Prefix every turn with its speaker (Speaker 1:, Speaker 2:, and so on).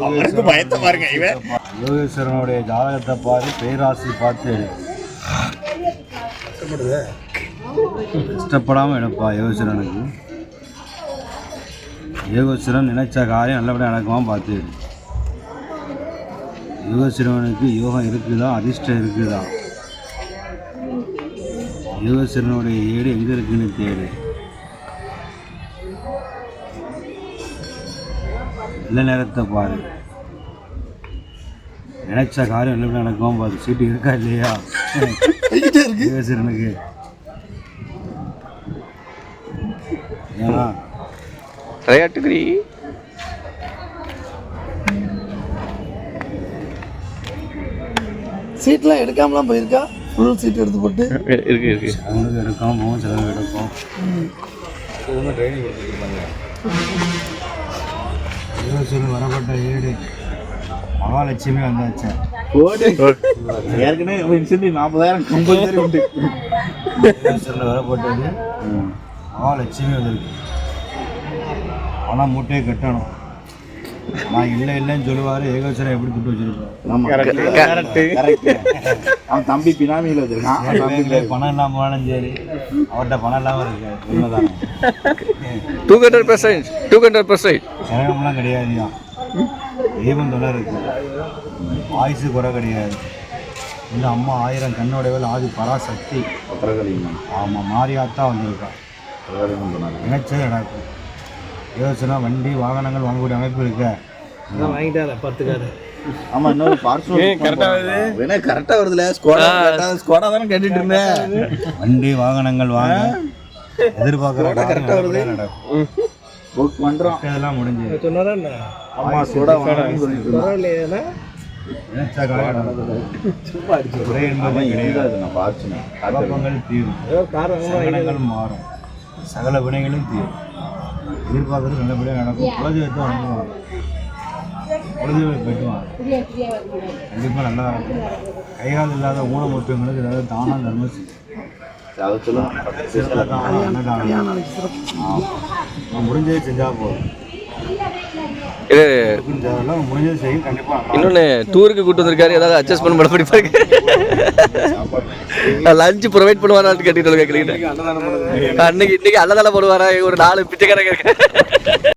Speaker 1: அவருக்கு பயத்தை பாருங்க இவன்
Speaker 2: யோகேஸ்வரனுடைய ஜாதகத்தை பாரு பேராசி பார்த்து கஷ்டப்படாமல் எடுப்பா யோகேஸ்வரனுக்கு யோகேஸ்வரன் நினைச்ச காரியம் நல்லபடியாக நடக்குமா பார்த்து எடு. யோகேஸ்வரனுக்கு யோகம் இருக்குதா அதிர்ஷ்டம் இருக்குதா யோகேஸ்வரனுடைய ஏடு எங்கே இருக்குன்னு தேடு நல்ல நேரத்தை பாரு. நினைச்ச காரியம் நல்லபடியாக நடக்குமா பார்த்து சீட்டு இருக்கா இல்லையா? யோகேஸ்வரனுக்கு ஏன்னா
Speaker 3: விளையாட்டுக்குறி
Speaker 4: சீட்லாம் எடுக்காமலாம் போயிருக்கா? ஃபுல் சீட் எடுத்து போட்டு.
Speaker 3: இருக்கு இருக்கு
Speaker 2: அவனுக்கு எடுக்கும் போகும் சிலருக்கு எடுக்கும் யோகேஸ்வரன் வரப்பட்ட ஏடு மகாலட்சுமி வந்தாச்சு.
Speaker 1: ஏற்கனவே இன்சென்டிவ் நாற்பதாயிரம் கம்பல்சரி உண்டு.
Speaker 2: யோகேஸ்வரன் வரப்பட்டது மகாலட்சுமி வந்திருக்கு. பணம் மூட்டையை கட்டணும். நான் இல்லை இல்லைன்னு சொல்லுவார். ஏகோஸ்வரன் எப்படி துட்டு வச்சிருப்பேன்
Speaker 1: கரெக்ட். அவன் தம்பி பினாமியில் வச்சிருக்கான்.
Speaker 2: பணம் இல்லாமல் சரி அவர்கிட்ட பணம் இல்லாமல் இருக்கு. உண்மைதான்.
Speaker 3: Two hundred percent two hundred percent
Speaker 2: சிரமம்லாம் கிடையாதுயா தெய்வம் தொலை இருக்கு. ஆயுசு குறை கிடையாது. இந்த அம்மா ஆயிரம் கண்ணுடையவள் ஆதி பராசக்தி. ஆமாம் மாரியாத்தா வந்திருக்கா. நினைச்சது நடக்கும் யோசனை வண்டி வாகனங்கள் வாங்கக்கூடிய அமைப்பு இருக்க.
Speaker 4: வாங்கிட்டார பத்துக்காரு
Speaker 1: ஆமா இன்னொரு பார்சல் கரெக்டா வருது? வேணா கரெக்டா வருதுல? ஸ்கோடா ஸ்கோடா தானே கேட்டுட்டு இருந்தேன்.
Speaker 2: வண்டி வாகனங்கள் வாங்க. எதிர்பார்க்குற கரெக்டாக வருது. நடக்கும்.
Speaker 1: புக் பண்றோம்.
Speaker 2: இதெல்லாம் முடிஞ்சு.
Speaker 4: சொன்னாரா என்ன?
Speaker 1: ஆமா ஸ்கோடா வாங்கணும்னு சொல்லிட்டு.
Speaker 4: பரவாயில்லையா
Speaker 2: கிடையாது.
Speaker 1: நான் பார்த்துனேன்
Speaker 2: தீரும்.
Speaker 4: கார்
Speaker 2: சகலங்கள் மாறும். சகல வினைகளும் தீரும். எதிர்பார்க்கறது நல்லபடியாக நடக்கும். குலதெய்வத்தை வணங்குவாங்க குலதெய்வம் போயிட்டுவாங்க கண்டிப்பாக நல்லா நடக்கும். கைகால் இல்லாத ஊனமுற்றவங்களுக்கு ஏதாவது தானம் தர்மம் செய்யும். ஆமா. முடிஞ்சதை செஞ்சால் போதும்
Speaker 3: இது
Speaker 2: இதுக்கும் தேவையில்ல, முடிஞ்சதை செய்யும் கண்டிப்பாக
Speaker 3: இன்னொன்று டூருக்கு கூட்டு வந்திருக்காரு ஏதாவது அட்ஜஸ்ட்மெண்ட் பண்ண படிப்பாரு லஞ்சு ப்ரொவைட் பண்ணுவாரான்னு கேட்டுட்டு கேட்குறீங்க அன்னைக்கு இன்னைக்கு அன்னதானம் போடுவாரா ஒரு நாலு பிச்சைக்காரங்க